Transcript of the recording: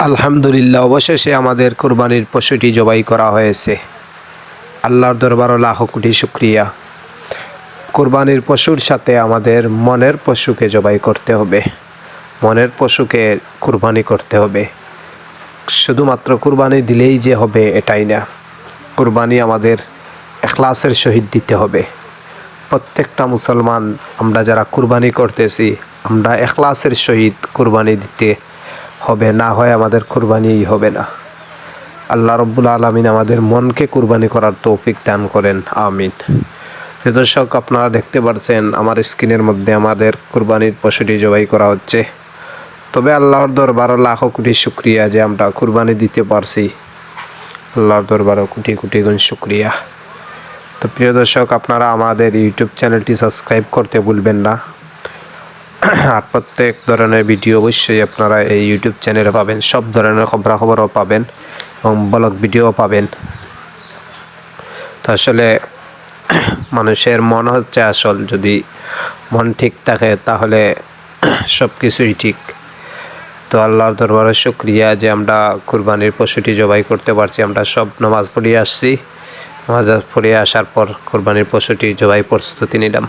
আলহামদুলিল্লাহ, অবশেষে আমাদের কোরবানির পশুটি জবাই করা হয়েছে। আল্লাহর দরবার লাখ কোটি শুক্রিয়া। কোরবানির পশুর সাথে আমাদের মনের পশুকে জবাই করতে হবে। মনের পশুকে কুরবানি করতে হবে। শুধুমাত্র কুরবানি দিলেই যে হবে এটাই না। কুরবানি আমাদের এখলাসের শহীদ দিতে হবে। প্রত্যেকটা মুসলমান, আমরা যারা কুরবানি করতেছি, আমরা এখলাসের সহিত কুরবানি দিতে হবে, না হয় আমাদের কুরবানিই হবে না। আল্লাহ রব্বুল আলমিন আমাদের মনকে কুরবানি করার তৌফিক দান করেন, আমিন। দর্শক, আপনারা দেখতে পাচ্ছেন আমার স্ক্রিনের মধ্যে আমাদের কুরবানির পশুটি জবাই করা হচ্ছে। তবে আল্লাহর দরবার লাখো কোটি শুক্রিয়া যে আমরা কুরবানি দিতে পারছি। আল্লাহর দরবারও কোটি কোটি গুণ শুক্রিয়া। তো প্রিয় দর্শক, আপনারা আমাদের ইউটিউব চ্যানেলটি সাবস্ক্রাইব করতে ভুলবেন না। প্রত্যেক ধরনের ভিডিও অবশ্যই আপনারা এই ইউটিউব চ্যানেলে পাবেন। সব ধরনের খবরাখবরও পাবেন এবং ব্লগ ভিডিও পাবেন। তো আসলে মানুষের মন হচ্ছে আসল। যদি মন ঠিক থাকে তাহলে সব কিছুই ঠিক। তো আল্লাহর দরবারে শুক্রিয়া যে আমরা কুরবানির পশুটি জবাই করতে পারছি। আমরা সব নামাজ পড়িয়ে আসছি। নামাজ পড়িয়ে আসার পর কুরবানির পশুটি জবাই প্রস্তুতি নিলাম।